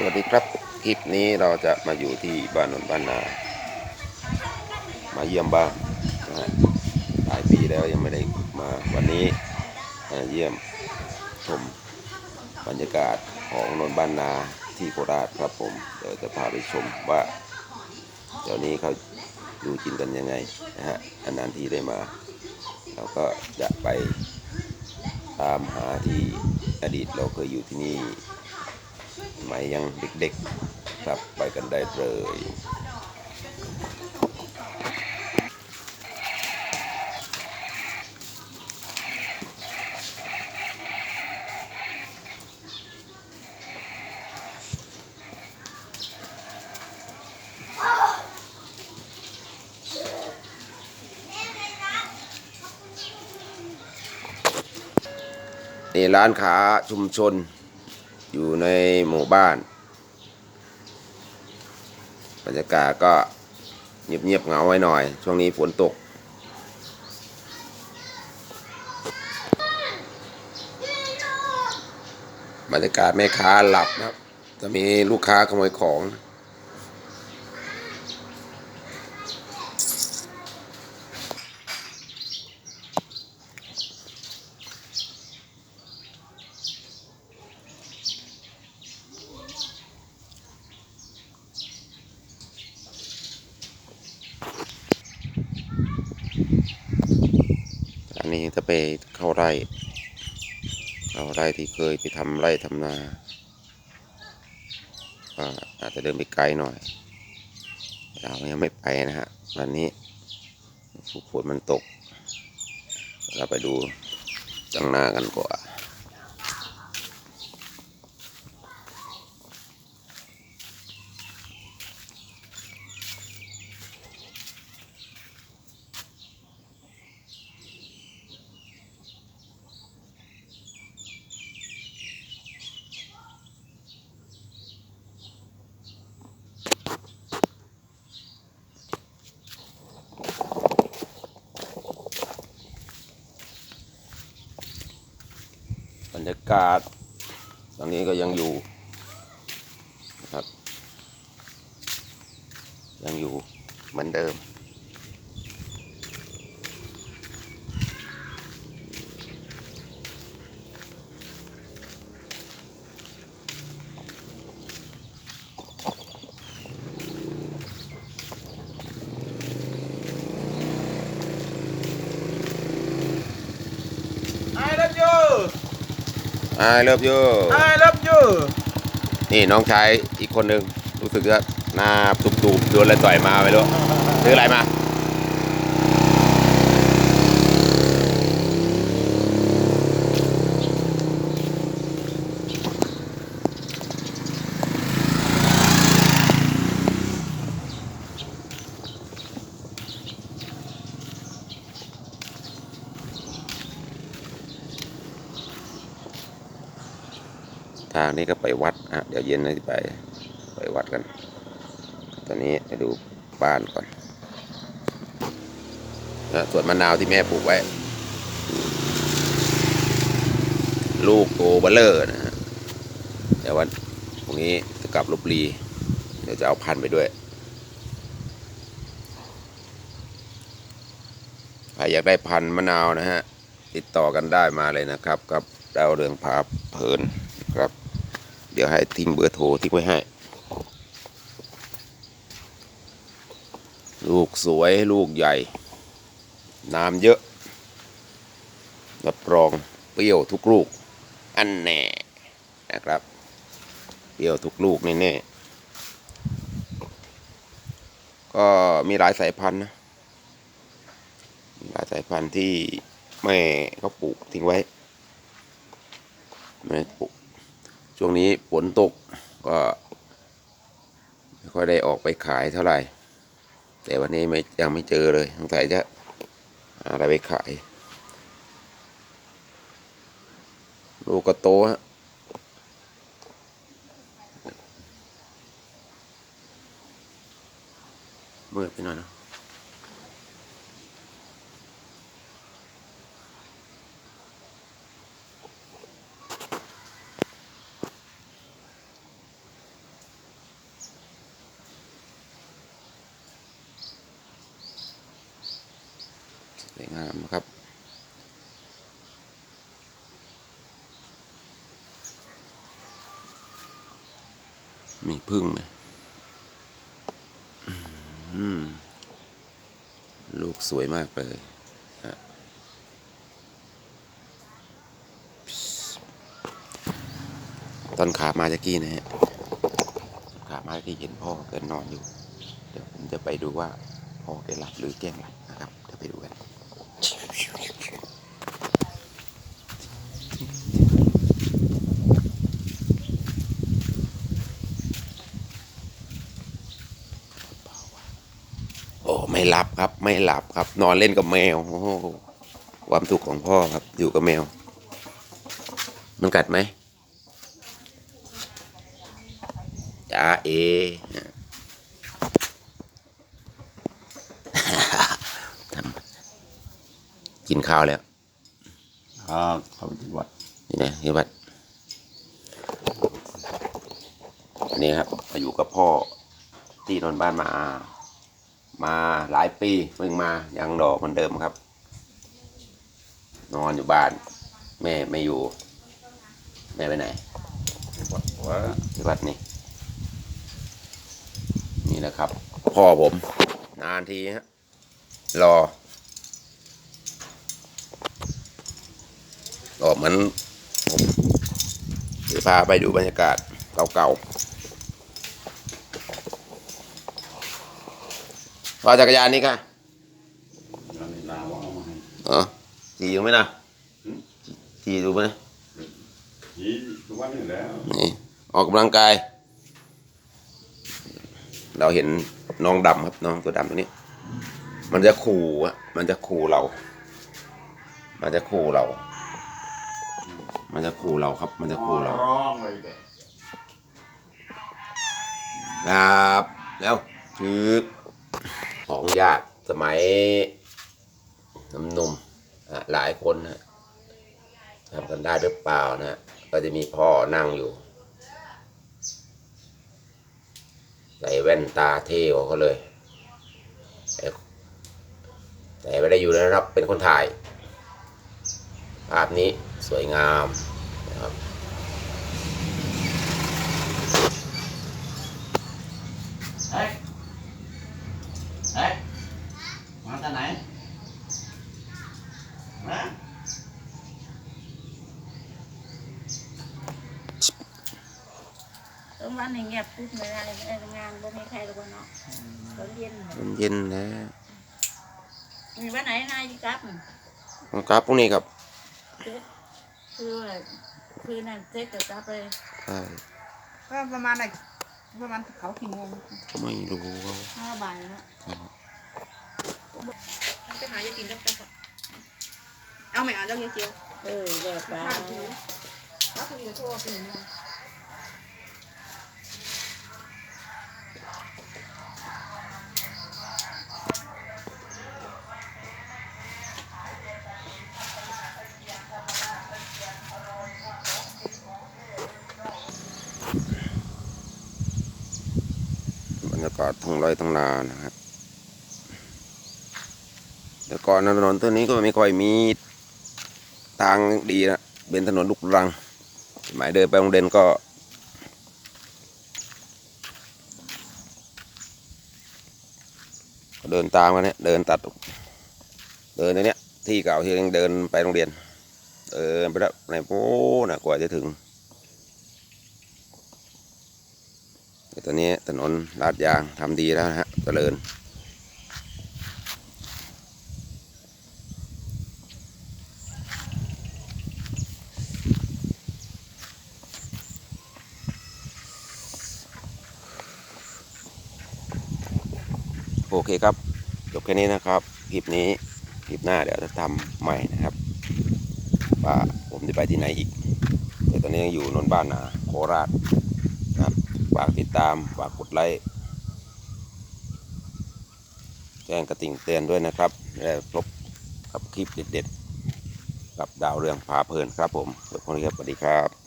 สวัสดีครับ คลิปนี้เราจะมาอยู่ที่บ้านนนบ้านนา มาเยี่ยมบ้านนะฮะหลายปีแล้วยังไม่ได้มาวันนี้มาเยี่ยมชมบรรยากาศของนนบ้านนาที่โคราชครับผม เดี๋ยวจะพาไปชมว่าเดี๋ยวนี้เขาอยู่กินกันยังไงนะฮะอันานที่ได้มาเราก็จะไปตามหาที่อดีตเราเคยอยู่ที่นี่ มัยยังเด็กๆครับไปกันได้เลยนี่ร้านค้าชุมชน อยู่ในหมู่บ้าน บรรยากาศก็เงียบๆเหงาไว้หน่อย ช่วงนี้ฝนตก บรรยากาศแม่ค้าหลับนะครับ จะมีลูกค้าขโมยของ จะไปเข้าไร่เข้าไร่ที่เคยไปทำไร่ทำนาก็อาจจะเดินไปไกลหน่อย เรายังไม่ไปนะฮะวันนี้ฝนมันตก เราไปดูจังหน้ากันกว่า กาดตอนนี้ก็ยังอยู่นะครับ ยังอยู่เหมือนเดิม ไอ้เลิฟยู I love you นี่น้องชายอีกคนหนึ่งรู้สึกว่าหน้าตุบๆโดนอะไรต่อยมาไม่รู้ซื้ออะไรมา ทางนี้ก็ไปวัดอะเดี๋ยวเย็นนี้ไปไปวัดกัน ตอนนี้ไปดูบ้านก่อนนะส่วนมะนาวที่แม่ปลูกไว้ ลูกโตเบลเลอร์นะฮะเดี๋ยววันพรุ่งนี้จะกลับลบบุรีเดี๋ยวจะเอาพันธุ์ไปด้วยใครอยากได้พันธุ์มะนาวนะฮะ ติดต่อกันได้มาเลยนะครับกับดาวเรืองพาเพลิน ดี๋ยวให้ทิ้งเบอร์โทรทิ้งไว้ให้ ลูกสวยลูกใหญ่ น้ำเยอะรับรองเปรี้ยวทุกลูก อันแน่นะครับ เปรี้ยวทุกลูกแน่ๆก็มีหลายสายพันธุ์นะหลายสายพันธุ์ที่แม่เขาปลูกทิ้งไว้แม่ปลูก ช่วงนี้ฝนตกก็ไม่ค่อยได้ออกไปขายเท่าไหร่ แต่วันนี้ไม่ยังไม่เจอเลยสงสัยจะอะไรไปขายลูกก็โตฮะเมืดไปหน่อยนะ วยงามครับ มีพึ่งไหมลูกสวยมากเลยตอนขามาจะกี้นะฮะขามาจะกี้เห็นพ่อเกินนอนอยู่ เดี๋ยวผมจะไปดูว่าพ่อแกหลับหรือแกล้งหลับนะครับ เดี๋ยวไปดูกัน โอ้ไม่ หลับครับ ไม่หลับครับ นอนเล่นกับแมวโอ้โหความทุกข์ของพ่อครับ อยู่กับแมว มันกัดไหมจ้าเอทำกินข้าวแล้วครับเขาไปที่วัดนี่นะที่วัดอันนี้ครับมาอยู่กับพ่อที่นอนบ้านมา มาหลายปีเพิ่งมายังดอกเหมือนเดิมครับ นอนอยู่บ้าน แม่ไม่อยู่ แม่ไปไหนที่วัดนี่นี่นะครับ พ่อผม นานทีฮะรอรอเหมือนผมจะพาไปดูบรรยากาศเก่าๆ พอจักรยานนี่ค่ะงานในลาวเอามาให้เออขี่อยู่ไหมนะขี่ดูไหมยี่ทุกวันนี้แล้วนี่ออกกำลังกาย เราเห็นน้องดำครับน้องตัวดำตัวนี้ มันจะขู่อะมันจะขู่เรา มันจะขู่เรา มันจะขู่เราครับ มันจะขู่เราร้องเลยแกครับแล้วคือ ของญาติสมัยหนุ่มๆหลายคนนะทำกันได้หรือเปล่านะ ก็จะมีพ่อนั่งอยู่ ใส่แว่นตาเท่กว่าเขาเลย แต่แต่ไม่ได้อยู่นะครับ เป็นคนถ่าย ภาพนี้สวยงามนะครับ เฮ้ย เฮ้ยมาจากไหนมาเออวันนี้เงียบปุ๊บไม่ได้เอองานบ่มีใครหรอกวะเนาะตอนเย็นมันเย็นนะมีวันไหนนายกลับครับพรุ่งนี้ครับคือว่าคือนั่นเซ็ตจะกลับไปใช่ก็ประมาณไหน ประมาณเขากี่โมงก็ไม่รู้เขาห้าบ่ายเนาะไปหายายติ๋มแล้วกันเอาไหมอะเรื่องเจียวเออแบบว่าผ่านทีแล้วคือจะโทรเป็นยังไงบากาศทุ่งไร่ทุ่งนานะครับแต่ก่อนถนนตัวนี้ก็ไม่ค่อยมีทางดีนะเป็นถนนลูกรังสมัยเดินไปโรงเรียนก็ก็ เดินตามกันเนี่ยเดินตัด เดินในเนี้ยที่เก่าที่ยังเดินไปโรงเรียน เดินไปแล้วในโป้นะกว่าจะถึง แต่ตอนนี้ถนนลาดยางทำดีแล้วนะฮะเจริญโอเคครับ จบแค่นี้นะครับคลิปนี้คลิปหน้าเดี๋ยวจะทำใหม่นะครับ ว่าผมจะไปที่ไหนอีก แต่ตอนนี้ยังอยู่นนบ้านนาโคราช ฝากติดตาม ฝากกดไลค์ แจ้งกระติ่งเตือนด้วยนะครับและพบกับคลิปเด็ดๆ กับดาวเรืองพาเพลินครับผมทุกคนครับสวัสดีครับ